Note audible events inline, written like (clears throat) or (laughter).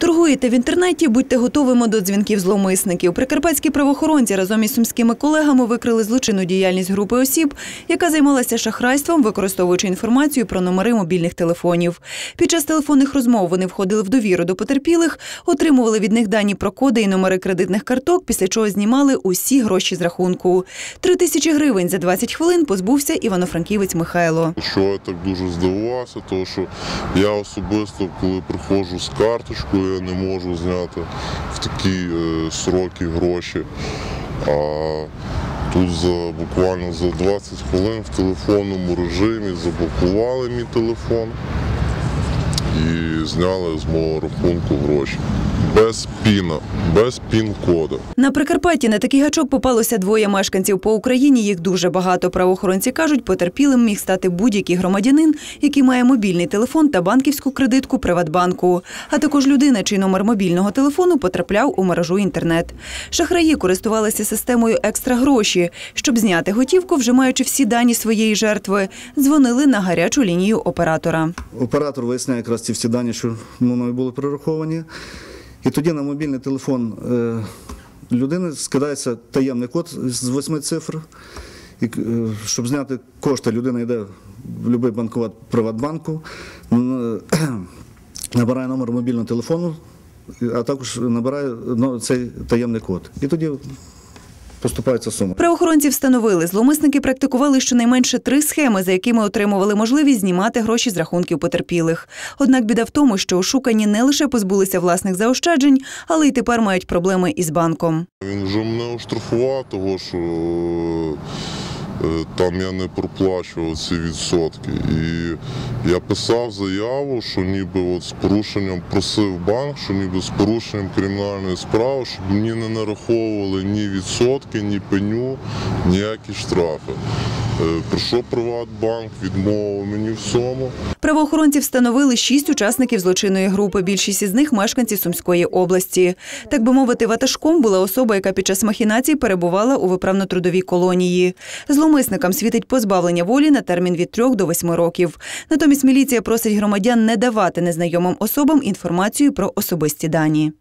Торгуєте в інтернеті, будьте готовими до дзвінків зловмисників. Прикарпатські правоохоронці разом із сумськими колегами викрили злочинну діяльність групи осіб, яка займалася шахрайством, використовуючи інформацію про номери мобільних телефонів. Під час телефонних розмов вони входили в довіру до потерпілих, отримували від них дані про коди і номери кредитних карток, після чого знімали усі гроші з рахунку. Три тисячі гривень за 20 хвилин позбувся івано-франківець Михайло. Що я так дуже здивувався, тому що я особисто, коли приходжу з карточкою, я не можу зняти в такі е, сроки гроші. А тут за буквально за 20 хвилин в телефонному режимі заблокували мій телефон і зняли з мого рахунку гроші. Без піна, без пін-коду. На Прикарпатті на такий гачок попалося двоє мешканців по Україні. Їх дуже багато. Правоохоронці кажуть, потерпілим міг стати будь-який громадянин, який має мобільний телефон та банківську кредитку Приватбанку, а також людина, чий номер мобільного телефону потрапляв у мережу інтернет. Шахраї користувалися системою екстра гроші. Щоб зняти готівку, вже маючи всі дані своєї жертви, дзвонили на гарячу лінію оператора. Оператор виясняє якраз ці всі дані, що мною були перераховані. І тоді на мобільний телефон е, людини скидається таємний код з восьми цифр. І, е, щоб зняти кошти, людина йде в будь-який банкомат Приватбанку, (clears throat) набирає номер мобільного телефону, а також набирає ну, цей таємний код. І тоді поступається сума. Правоохоронці встановили, зловмисники практикували щонайменше три схеми, за якими отримували можливість знімати гроші з рахунків потерпілих. Однак біда в тому, що ошукані не лише позбулися власних заощаджень, але й тепер мають проблеми із банком. Він вже мене оштрафував, того що там я не проплачував ці відсотки. І я писав заяву, що ніби от з порушенням просив банк, що ніби з порушенням кримінальної справи, щоб мені не нараховували ні відсотки, ні пеню, ніякі штрафи. Е, Прийшов Приватбанк, відмовив мені в цьому. Правоохоронці встановили шість учасників злочинної групи. Більшість із них мешканці Сумської області. Так би мовити, ватажком була особа, яка під час махінацій перебувала у виправно-трудовій колонії. Зловмисникам світить позбавлення волі на термін від трьох до восьми років. Натомість міліція просить громадян не давати незнайомим особам інформацію про особисті дані.